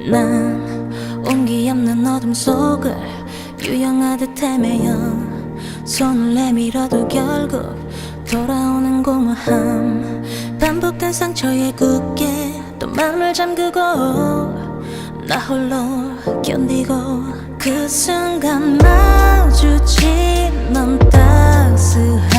난 온기 없는 어둠 속을 유영하듯 헤매여 손을 내밀어도 결국 돌아오는 공허함. 반복된 상처에 굳게 또 마음을 잠그고 나 홀로 견디고 그 순간 마주친 넌 따스한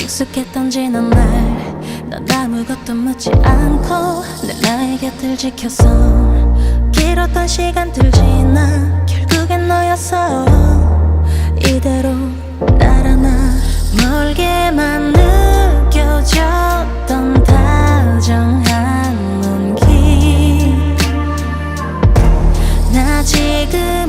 익숙했던지는 날난 아무것도 묻지 않고 내 나의 곁을 지켰어 길었던 시간들 지나 결국엔 너였어. 이대로 날아나 멀게만 느껴졌던 다정한 눈길. 나 지금